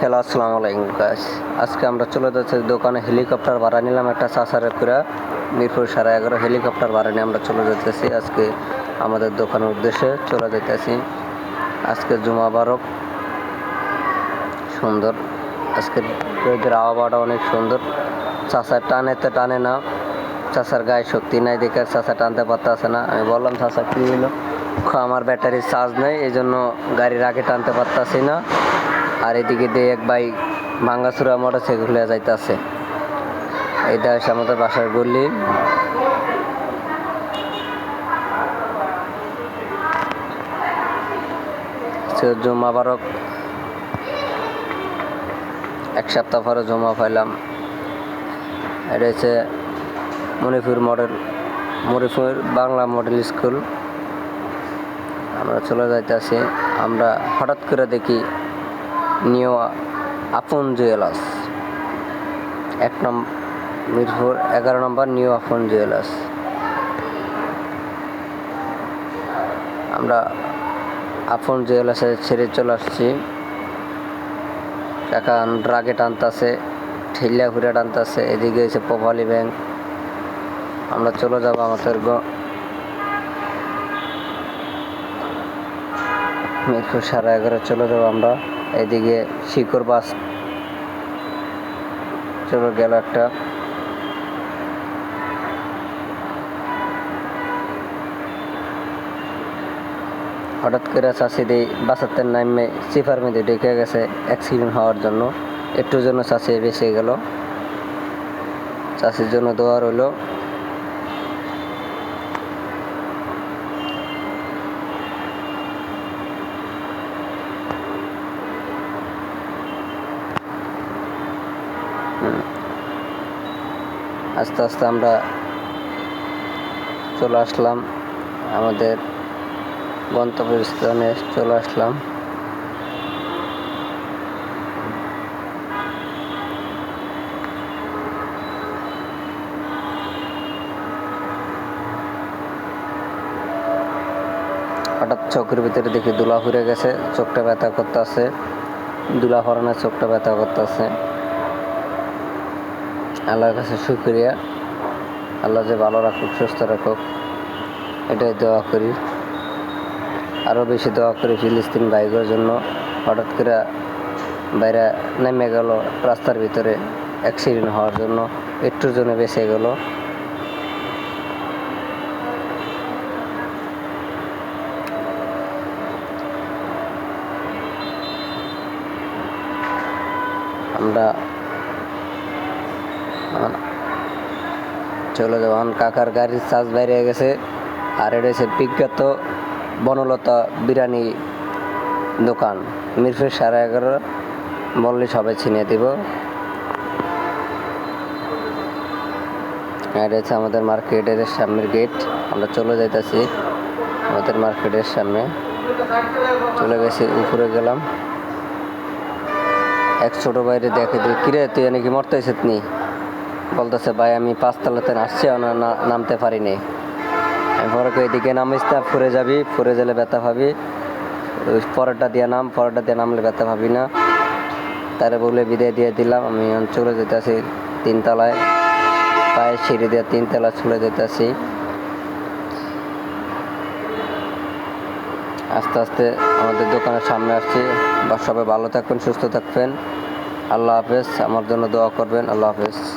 Hello, আসসালামু আলাইকুম guys আজকে আমরা চলে যাচ্ছি দোকানে হেলিকপ্টার ভাড়া নিলাম একটা চাষারের করে। মিরপুর সাড়ে এগারো হেলিকপ্টার ভাড়া নিয়ে আমরা চলে যেতেছি আজকে আমাদের দোকানের উদ্দেশ্যে চলে যেতেছি আজকে জুমা বারক সুন্দর। আজকে রোদের আবহাওয়াটা অনেক সুন্দর। চাষার টানে তো টানে না। চাষার গায়ে শক্তি নাই দেখে চাষা টানতে পারতেছে না। আমি বললাম চাষা কী হলো আমার ব্যাটারির চার্জ নেই এই জন্য গাড়ির আগে টানতে পারতাছি না। আর এদিকে দিয়ে এক ভাই ভাঙ্গাচুরা মোটর সাইকেল যাইতেছে। এইটা হচ্ছে আমাদের বাসার গল্লি সে জমা বারক। এক সপ্তাহ পরে জমা পাইলাম। এটা হচ্ছে Manipur model Manipur Bangla model school আমরা চলে যাইতেছি। আমরা হঠাৎ করে দেখি নিউ আপন জুয়েলার্স। এক নম্বর এগারো নম্বর নিউ আপন জুয়েলার্স। আমরা আপন জুয়েলার্সে ছেড়ে চলে আসছি। কাকা ড্রাগে টানতাছে ঠেলিয়া ঘুরে টানতাছে, এদিকে এসে পোপালি ব্যাংক। আমরা চলে যাব আমাদের মিরপুর সাড়ে এগারো চলে যাব আমরা। এদিকে শিকড় বাস। চলে গেল একটা। হঠাৎ করে চাষি দিয়ে বাসাতের নামে সিফার মধ্যে ঢেকে গেছে অ্যাক্সিডেন্ট হওয়ার জন্য। একটুর জন্য চাষি বেঁচে গেল। চাষির জন্য দোয়া রইল। আস্তে আস্তে আমরা চলে আসলাম। আমাদের গন্তব্যস্থানে চলে আসলাম। হঠাৎ চোখের ভিতরে দেখি দুলা ফুরে গেছে, চোখটা ব্যথা করতেছে। দুলা ফরানোর চোখটা ব্যথা করতেছে। আল্লাহর কাছে শুক্রিয়া। আল্লাহ যে ভালো রাখুক, সুস্থ রাখুক, এটাই দোয়া করি। আরও বেশি দোয়া করি ফিলিস্তিন বাইকের জন্য। হঠাৎ করে বাইরে নেমে গেল রাস্তার ভিতরে অ্যাক্সিডেন্ট হওয়ার জন্য। একটুর জন্য বেঁচে গেল। আমরা চলে যাওয়ান কাকার গাড়ির চার্জ বাইরে গেছে। আর এটা হচ্ছে বিখ্যাত বনলতা বিরিয়ানি দোকান। মিরপুর সাড়ে এগারো বললে সবাই চিনিয়ে দিব। এটা হচ্ছে আমাদের মার্কেটের সামনের গেট আমরা চলে যাইতেছি আমাদের মার্কেটের সামনে। চলে গেছি, উপরে গেলাম। এক ছোট বাইরে দেখে দিই, কিরে, তুই নাকি মরতেছিস নি? বলতেছে, ভাই, আমি পাঁচতলাতে আসছি না- নামতে পারিনি। আমি পরে এদিকে নামিস না, ফুরে যাবি, ফুরে গেলে ব্যথা পাবি। পরেরটা দিয়ে নাম পরেরটা দিয়ে নামলে ব্যথা পাবি না। তারে বলে, বিদায় দিয়ে দিলাম, আমি চলে যেতেছি তিনতলায়। পায়ে সিঁড়ি দিয়ে তিনতলা চলে যেতেছি। আস্তে আস্তে আমাদের দোকানের সামনে আসছি। বা সবাই ভালো থাকবেন, সুস্থ থাকবেন। আল্লাহ হাফেজ, আমার জন্য দোয়া করবেন, আল্লাহ হাফেজ।